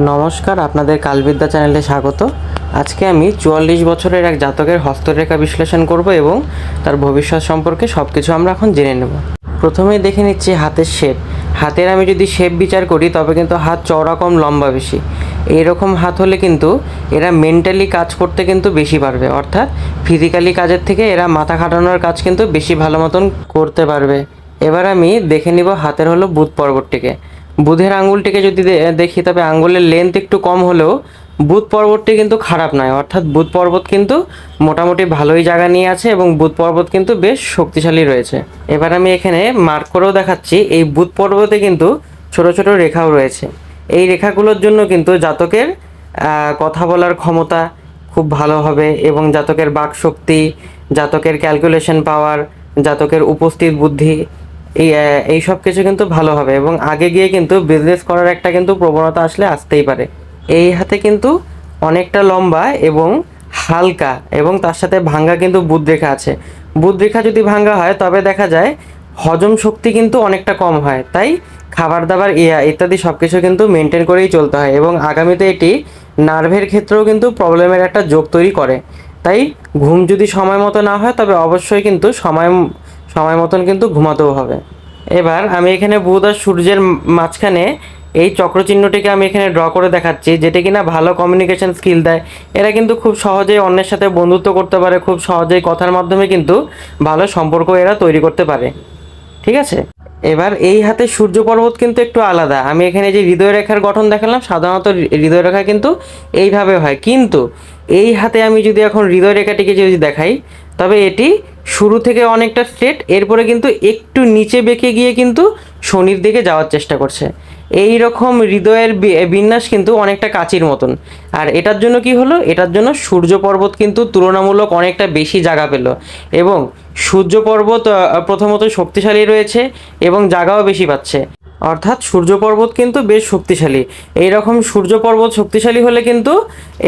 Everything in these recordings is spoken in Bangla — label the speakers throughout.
Speaker 1: নমস্কার, আপনাদের কালবিদ্যা চ্যানেলে স্বাগত। আজকে আমি চুয়াল্লিশ বছরের এক জাতকের হস্তরেখা বিশ্লেষণ করব এবং তার ভবিষ্যৎ সম্পর্কে সব কিছু আমরা এখন জেনে নেব। প্রথমেই দেখে নিচ্ছি হাতের শেপ। হাতের আমি যদি শেপ বিচার করি, তবে কিন্তু হাত চওড়া কম, লম্বা বেশি। এরকম হাত হলে কিন্তু এরা মেন্টালি কাজ করতে কিন্তু বেশি পারবে। অর্থাৎ ফিজিক্যালি কাজের থেকে এরা মাথা খাটানোর কাজ কিন্তু বেশি ভালো মতন করতে পারবে। এবার আমি দেখে নিব হাতের হলো বুধ পর্বতটিকে। বুধের আঙ্গুলটিকে যদি দেখি, তবে আঙ্গুলের লেন্থ একটু কম হলেও বুধ পর্বতটি কিন্তু খারাপ নয়। অর্থাৎ বুধ পর্বত কিন্তু মোটামুটি ভালোই জায়গা নিয়ে আছে এবং বুধ পর্বত কিন্তু বেশ শক্তিশালী রয়েছে। এবার আমি এখানে মার্ক করেও দেখাচ্ছি, এই বুধ পর্বতে কিন্তু ছোট ছোট রেখাও রয়েছে। এই রেখাগুলোর জন্য কিন্তু জাতকের কথা বলার ক্ষমতা খুব ভালো হবে এবং জাতকের বাকশক্তি, জাতকের ক্যালকুলেশন পাওয়ার জাতকের উপস্থিত বুদ্ধি এই সব কিছু কিন্তু ভালো হবে এবং আগে গিয়ে কিন্তু বিজনেস করার একটা কিন্তু প্রবণতা আসলে আসতেই পারে। এই হাতে কিন্তু অনেকটা লম্বা এবং হালকা এবং তার সাথে ভাঙ্গা কিন্তু বুধ রেখা আছে। বুধ রেখা যদি ভাঙ্গা হয়, তবে দেখা যায় হজম শক্তি কিন্তু অনেকটা কম হয়। তাই খাবার দাবার ইয়া ইত্যাদি সব কিছু কিন্তু মেনটেন করেই চলতে হয় এবং আগামীতে এটি নার্ভের ক্ষেত্রেও কিন্তু প্রবলেমের একটা যোগ তৈরি করে। তাই ঘুম যদি সময় মতো না হয়, তবে অবশ্যই কিন্তু সময় সময় মতন কিন্তু ঘুমাতেও হবে। এবার আমি এখানে বুধ আর সূর্যের মাঝখানে এই চক্রচিহ্নটিকে আমি এখানে ড্র করে দেখাচ্ছি, যেটা কিনা ভালো কমিউনিকেশন স্কিল দেয়। এরা কিন্তু খুব সহজেই অন্যের সাথে বন্ধুত্ব করতে পারে, খুব সহজেই কথার মাধ্যমে কিন্তু ভালো সম্পর্ক এরা তৈরি করতে পারে। ঠিক আছে? এবার এই হাতে সূর্য পর্বত কিন্তু একটু আলাদা। আমি এখানে যে হৃদয় রেখার গঠন দেখালাম, সাধারণত হৃদয় রেখা কিন্তু এইভাবে হয়। কিন্তু এই হাতে আমি যদি এখন হৃদয় রেখাটিকে যদি দেখাই, তবে এটি শুরু থেকে অনেকটা স্ট্রেট এরপরে কিন্তু একটু নিচে বেঁকে গিয়ে কিন্তু শনির দিকে যাওয়ার চেষ্টা করছে। এই রকম হৃদয়ের বিন্যাস কিন্তু অনেকটা কাচির মতন। আর এটার জন্য কি হলো? এটার জন্য সূর্য পর্বত কিন্তু তুলনামূলক অনেকটা বেশি জায়গা পেল এবং সূর্য পর্বত প্রথমত শক্তিশালী রয়েছে এবং জায়গাও বেশি পাচ্ছে। অর্থাৎ সূর্য পর্বত কিন্তু বেশ শক্তিশালী। এই রকম সূর্য পর্বত শক্তিশালী হলে কিন্তু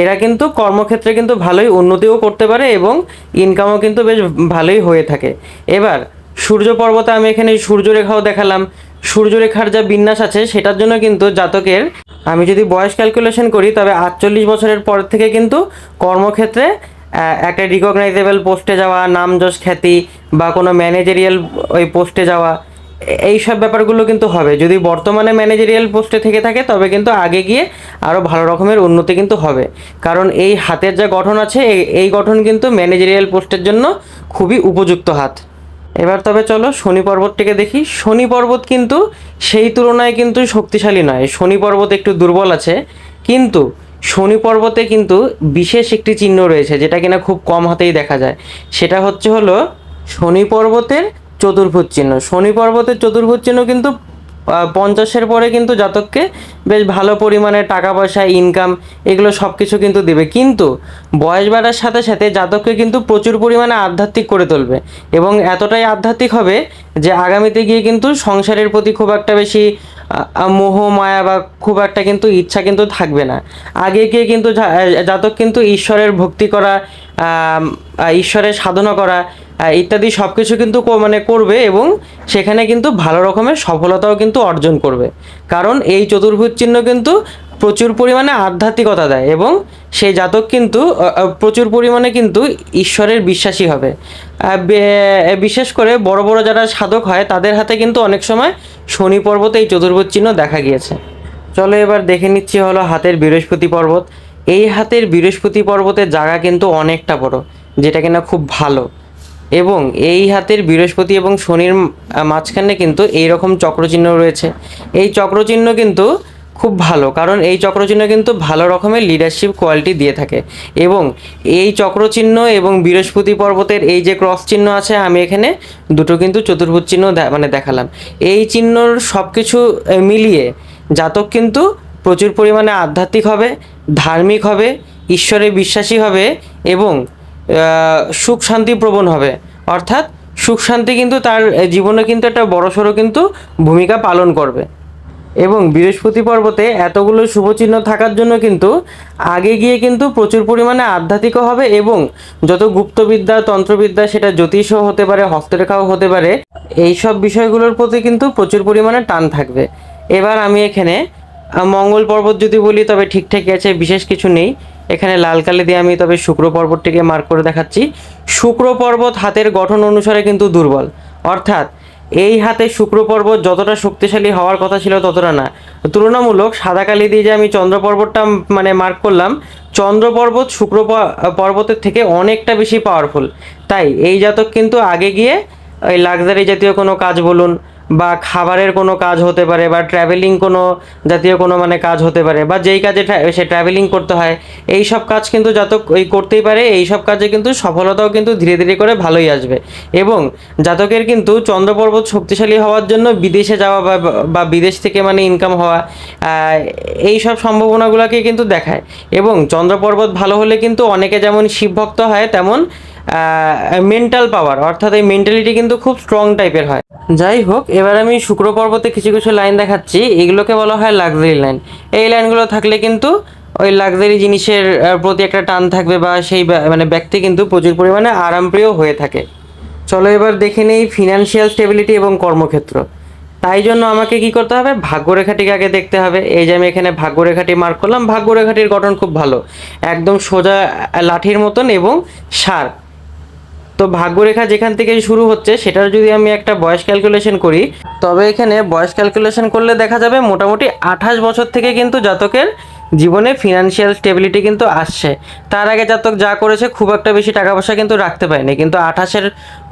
Speaker 1: এরা কিন্তু কর্মক্ষেত্রে কিন্তু ভালোই উন্নতিও করতে পারে এবং ইনকামও কিন্তু বেশ ভালোই হয়ে থাকে। এবার সূর্য পর্বতে আমি এখানে সূর্যরেখাও দেখালাম। সূর্যরেখার যা বিন্যাস আছে, সেটার জন্য কিন্তু জাতকের, আমি যদি বয়স ক্যালকুলেশন করি, তবে আটচল্লিশ বছরের পর থেকে কিন্তু কর্মক্ষেত্রে একটা রিকগনাইজেবল পোস্টে যাওয়া, নাম যশ খ্যাতি বা কোনো ম্যানেজারিয়াল ওই পোস্টে যাওয়া, এই সব ব্যাপারগুলো কিন্তু হবে। যদি বর্তমানে ম্যানেজারিয়াল পোস্টে থেকে থাকে, তবে কিন্তু আগে গিয়ে আরও ভালো রকমের উন্নতি কিন্তু হবে। কারণ এই হাতের যা গঠন আছে এই গঠন কিন্তু ম্যানেজারিয়াল পোস্টের জন্য খুবই উপযুক্ত হাত। এবার তবে চলো শনি পর্বতটিকে দেখি। শনি পর্বত কিন্তু সেই তুলনায় কিন্তু শক্তিশালী নয়। শনি পর্বত একটু দুর্বল আছে। কিন্তু শনি পর্বতে কিন্তু বিশেষ একটি চিহ্ন রয়েছে, যেটা কিনা খুব কম হাতেই দেখা যায়। সেটা হচ্ছে হলো শনি পর্বতের চতুর্ভুজ চিহ্ন। শনি পর্বতের চতুর্ভুজ চিহ্ন কিন্তু পঞ্চাশের পরে কিন্তু জাতককে বেশ ভালো পরিমাণে টাকা পয়সা ইনকাম এগুলো সব কিছু কিন্তু দেবে। কিন্তু বয়স বাড়ার সাথে সাথে জাতককে কিন্তু প্রচুর পরিমাণে আধ্যাত্মিক করে তুলবে এবং এতটাই আধ্যাত্মিক হবে যে আগামীতে গিয়ে কিন্তু সংসারের প্রতি খুব একটা বেশি মোহ, মায়া বা খুব একটা কিন্তু ইচ্ছা কিন্তু থাকবে না। আগে গিয়ে কিন্তু জাতক কিন্তু ঈশ্বরের ভক্তি করা ঈশ্বরের সাধনা করা ইত্যাদি সব কিছু কিন্তু মানে করবে এবং সেখানে কিন্তু ভালো রকমের সফলতাও কিন্তু অর্জন করবে। কারণ এই চতুর্ভুজ চিহ্ন কিন্তু প্রচুর পরিমাণে আধ্যাত্মিকতা দেয় এবং সেই জাতক কিন্তু প্রচুর পরিমাণে কিন্তু ঈশ্বরের বিশ্বাসী হবে। বিশেষ করে বড় বড় যারা সাধক হয়, তাদের হাতে কিন্তু অনেক সময় শনি পর্বতে এই চতুর্ভুজ চিহ্ন দেখা গিয়েছে। চলো এবার দেখে নিচ্ছি হলো হাতের বৃহস্পতি পর্বত। এই হাতের বৃহস্পতি পর্বতের জায়গা কিন্তু অনেকটা বড়, যেটা কিনা খুব ভালো। এবং এই হাতের বৃহস্পতি এবং শনির মাঝখানে কিন্তু এই রকম চক্রচিহ্ন রয়েছে। এই চক্রচিহ্ন কিন্তু খুব ভালো, কারণ এই চক্রচিহ্ন কিন্তু ভালো রকমের লিডারশিপ কোয়ালিটি দিয়ে থাকে। এবং এই চক্রচিহ্ন এবং বৃহস্পতি পর্বতের এই যে ক্রস চিহ্ন আছে, আমি এখানে দুটো কিন্তু চতুর্ভুজ চিহ্ন মানে দেখালাম। এই চিহ্নর সব কিছু মিলিয়ে জাতক কিন্তু প্রচুর পরিমাণে আধ্যাত্মিক হবে, ধার্মিক হবে, ঈশ্বরে বিশ্বাসী হবে এবং সুখ শান্তি প্রবণ হবে। অর্থাৎ সুখ শান্তি কিন্তু তার জীবনে কিন্তু একটা বড়সড় কিন্তু ভূমিকা পালন করবে। এবং বৃহস্পতি পর্বতে এতগুলো শুভচিহ্ন থাকার জন্য কিন্তু আগে গিয়ে কিন্তু প্রচুর পরিমাণে আধ্যাত্মিকও হবে এবং যত গুপ্তবিদ্যা, তন্ত্রবিদ্যা, সেটা জ্যোতিষও হতে পারে, হস্তরেখাও হতে পারে এই সব বিষয়গুলোর প্রতি কিন্তু প্রচুর পরিমাণে টান থাকবে। এবার আমি এখানে মঙ্গল পর্বত যদি বলি, তবে ঠিকঠাকই আছে, বিশেষ কিছু নেই। এখানে লাল কালি দিয়ে আমি তবে শুক্র পর্বতটিকে মার্ক করে দেখাচ্ছি। শুক্র পর্বত হাতের গঠন অনুসারে কিন্তু দুর্বল। অর্থাৎ এই হাতে শুক্র পর্বত যতটা শক্তিশালী হওয়ার কথা ছিল ততটা না। তুলনামূলক সাদা কালি দিয়ে যে আমি চন্দ্র পর্বতটা মানে মার্ক করলাম চন্দ্র পর্বত শুক্র পর্বতের থেকে অনেকটা বেশি পাওয়ারফুল তাই এই জাতক কিন্তু আগে গিয়ে ওই লাক্সারি জাতীয় কোনো কাজ বলুন বা খাবারের কোনো কাজ হতে পারে বা ট্রাভেলিং কোনো জাতীয় কোনো মানে কাজ হতে পারে বা যেই কাজে সে ট্রাভেলিং করতে হয় এই সব কাজ কিন্তু জাতক ওই করতেই পারে এই সব কাজে কিন্তু সফলতাও কিন্তু ধীরে ধীরে করে ভালোই আসবে। এবং জাতকের কিন্তু চন্দ্র পর্বত শক্তিশালী হওয়ার জন্য বিদেশে যাওয়া বা বা বিদেশ থেকে মানে ইনকাম হওয়া এই সব সম্ভাবনাগুলোকে কিন্তু দেখায়। এবং চন্দ্র পর্বত ভালো হলে কিন্তু অনেকে যেমন শিবভক্ত হয়, তেমন মেন্টাল পাওয়ার অর্থাৎ এই মেন্টালিটি কিন্তু খুব স্ট্রং টাইপের হয়। যাই হোক, এবার আমি শুক্র পর্বতে কিছু কিছু লাইন দেখাচ্ছি। এগুলোকে বলা হয় লাক্সারি লাইন এই লাইনগুলো থাকলে কিন্তু ওই লাক্সারি জিনিসের প্রতি একটা টান থাকবে বা সেই মানে ব্যক্তি কিন্তু প্রচুর পরিমাণে আরামপ্রিয় হয়ে থাকে। চলো এবার দেখে নেই ফিনান্সিয়াল স্টেবিলিটি এবং কর্মক্ষেত্র। তাই জন্য আমাকে কি করতে হবে? ভাগ্যরেখাটিকে আগে দেখতে হবে। এই যে আমি এখানে ভাগ্যরেখাটি মার্ক করলাম, ভাগ্যরেখাটির গঠন খুব ভালো। একদম সোজা লাঠির মতন এবং সার। তো ভাগ্যরেখা যেখান থেকে শুরু হচ্ছে, সেটার যদি আমি একটা বয়স ক্যালকুলেশন করি, তবে এখানে বয়স ক্যালকুলেশন করলে দেখা যাবে মোটামুটি আঠাশ বছর থেকে কিন্তু জাতকের জীবনে ফিনান্সিয়াল স্টেবিলিটি কিন্তু আসছে। তার আগে জাতক যা করেছে, খুব একটা বেশি টাকা পয়সা কিন্তু রাখতে পারেনি। কিন্তু আঠাশের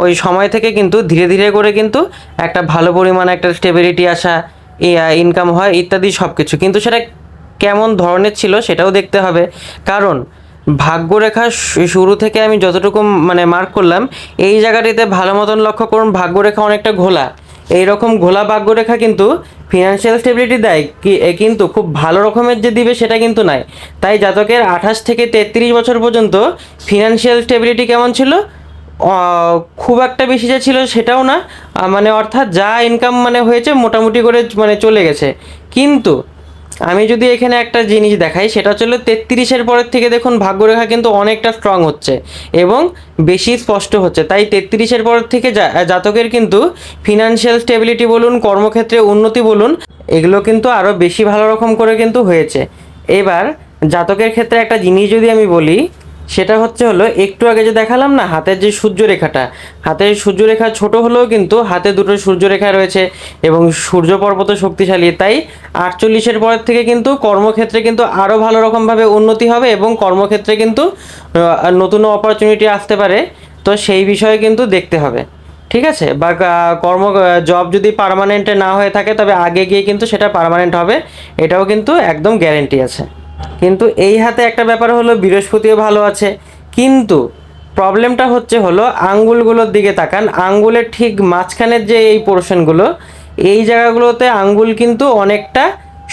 Speaker 1: ওই সময় থেকে কিন্তু ধীরে ধীরে করে কিন্তু একটা ভালো পরিমাণে একটা স্টেবিলিটি আসা ইনকাম হয়, ইত্যাদি সব কিছু কিন্তু সেটা কেমন ধরনের ছিল, সেটাও দেখতে হবে। কারণ ভাগ্যরেখা শুরু থেকে আমি যতটুকু মানে মার্ক করলাম, এই জায়গাটিতে ভালো মতন লক্ষ্য করুন, ভাগ্যরেখা অনেকটা ঘোলা। এই রকম ঘোলা ভাগ্যরেখা কিন্তু ফিনান্সিয়াল স্টেবিলিটি দেয়, কি কিন্তু খুব ভালো রকমের যে দিবে সেটা কিন্তু নাই। তাই জাতকের আঠাশ থেকে তেত্রিশ বছর পর্যন্ত ফিনান্সিয়াল স্টেবিলিটি কেমন ছিল? খুব একটা বেশি যে ছিল সেটাও না। মানে অর্থাৎ যা ইনকাম মানে হয়েছে মোটামুটি করে মানে চলে গেছে। কিন্তু আমি যদি এখানে একটা জিনিস দেখাই, সেটা হচ্ছে তেত্রিশের পরের থেকে দেখুন ভাগ্যরেখা কিন্তু অনেকটা স্ট্রং হচ্ছে এবং বেশি স্পষ্ট হচ্ছে। তাই তেত্রিশের পরের থেকে জাতকের কিন্তু ফিনান্সিয়াল স্টেবিলিটি বলুন, কর্মক্ষেত্রে উন্নতি বলুন, এগুলো কিন্তু আরও বেশি ভালো রকম করে কিন্তু হয়েছে। এবার জাতকের ক্ষেত্রে একটা জিনিস যদি আমি বলি সেটা হচ্ছে হলো, একটু আগে যে দেখালাম না, হাতের যে সূর্যরেখাটা, হাতের সূর্যরেখা ছোট হলেও কিন্তু হাতে দুটো সূর্যরেখা রয়েছে এবং সূর্য পর্বত শক্তিশালী, তাই আটচল্লিশের পরের থেকে কিন্তু কর্মক্ষেত্রে কিন্তু আরও ভালো রকমভাবে উন্নতি হবে এবং কর্মক্ষেত্রে কিন্তু নতুন অপরচুনিটি আসতে পারে, তো সেই বিষয়ে কিন্তু দেখতে হবে। ঠিক আছে? বা কর্ম জব যদি পার্মানেন্টে না হয়ে থাকে, তবে আগে গিয়ে কিন্তু সেটা পার্মানেন্ট হবে, এটাও কিন্তু একদম গ্যারেন্টি আছে। কিন্তু এই হাতে একটা ব্যাপার হলো বৃহস্পতিও ভালো আছে। কিন্তু প্রবলেমটা হচ্ছে হলো আঙ্গুলগুলোর দিকে তাকান। আঙ্গুলের ঠিক মাঝখানের যে এই পোর্শনগুলো, এই জায়গাগুলোতে আঙ্গুল কিন্তু অনেকটা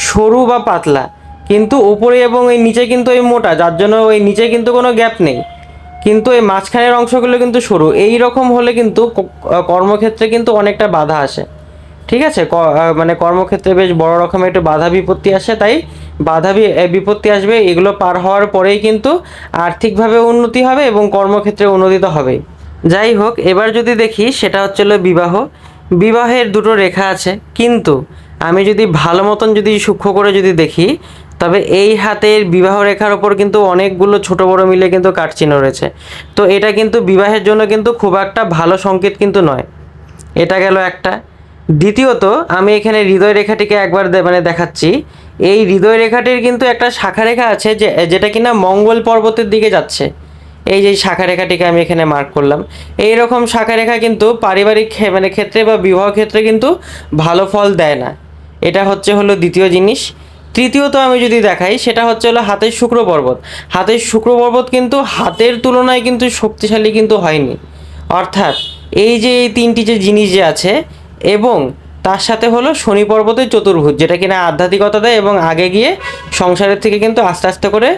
Speaker 1: সরু বা পাতলা। কিন্তু উপরে এবং এই নিচে কিন্তু এই মোটা, যার জন্য ওই নিচে কিন্তু কোনো গ্যাপ নেই। কিন্তু এই মাঝখানের অংশগুলো কিন্তু সরু। এই রকম হলে কিন্তু কর্মক্ষেত্রে কিন্তু অনেকটা বাধা আসে। ঠিক আছে? মানে কর্মক্ষেত্রে বেশ বড় রকমের একটু বাধা বিপত্তি আসে। তাই বাধা বিপত্তি আসবে, এগুলো পার হওয়ার পরেই কিন্তু আর্থিকভাবে উন্নতি হবে এবং কর্মক্ষেত্রে উন্নতি তো হবেই যাই হোক, এবার যদি দেখি, সেটা হচ্ছে বিবাহ। বিবাহের দুটো রেখা আছে, কিন্তু আমি যদি ভালো মতন যদি সূক্ষ্ম করে যদি দেখি, তবে এই হাতের বিবাহ রেখার ওপর কিন্তু অনেকগুলো ছোট বড় মিলে কিন্তু কাটচিহ্ন রয়েছে। তো এটা কিন্তু বিবাহের জন্য কিন্তু খুব একটা ভালো সংকেত কিন্তু নয়। এটা গেল একটা। দ্বিতীয়ত, আমি এখানে হৃদয় রেখাটিকে একবার মানে দেখাচ্ছি। এই হৃদয় রেখাটির কিন্তু একটা শাখা রেখা আছে যে, যেটা কিনা মঙ্গল পর্বতের দিকে যাচ্ছে। এই যে শাখা রেখাটিকে আমি এখানে মার্ক করলাম। এই রকম শাখা রেখা কিন্তু পারিবারিক মানে ক্ষেত্রে বা বিবাহ ক্ষেত্রে কিন্তু ভালো ফল দেয় না। এটা হচ্ছে হলো দ্বিতীয় জিনিস। তৃতীয়ত আমি যদি দেখাই, সেটা হচ্ছে হলো হাতের শুক্র পর্বত। হাতের শুক্র পর্বত কিন্তু হাতের তুলনায় কিন্তু শক্তিশালী কিন্তু হয়নি। অর্থাৎ এই যে এই তিনটি যে জিনিস যে আছে এবং তার সাথে হলো শনি পর্বতের চতুর্ভুজ, যেটা কিনা আধ্যাত্মিকতা দেয় এবং আগে গিয়ে সংসারের থেকে কিন্তু আস্তে আস্তে করে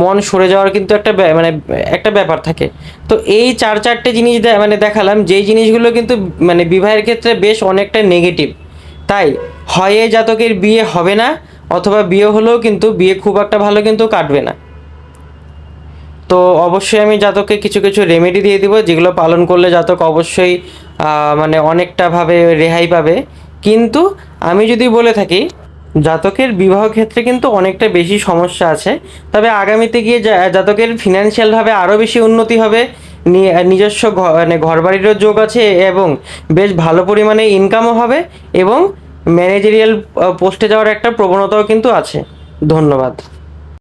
Speaker 1: মন সরে যাওয়ার কিন্তু একটা মানে একটা ব্যাপার থাকে। তো এই চার চারটে জিনিস মানে দেখালাম, যেই জিনিসগুলো কিন্তু মানে বিবাহের ক্ষেত্রে বেশ অনেকটা নেগেটিভ তাই হয় জাতকের বিয়ে হবে না, অথবা বিয়ে হলেও কিন্তু বিয়ে খুব একটা ভালো কিন্তু কাটবে না। তো অবশ্যই আমি জাতককে কিছু কিছু রেমেডি দিয়ে দিব, যেগুলো পালন করলে জাতক অবশ্যই মানে অনেকটা ভাবে রেহাই পাবে। কিন্তু আমি যদি বলে থাকি, জাতকের বিবাহ ক্ষেত্রে কিন্তু অনেকটা বেশি সমস্যা আছে। তবে আগামীতে গিয়ে জাতকের ফিনান্সিয়ালভাবে আরও বেশি উন্নতি হবে। নিজস্ব মানে ঘর বাড়িরও যোগ আছে এবং বেশ ভালো পরিমাণে ইনকামও হবে এবং ম্যানেজেরিয়াল পোস্টে যাওয়ার একটা প্রবণতাও কিন্তু আছে। ধন্যবাদ।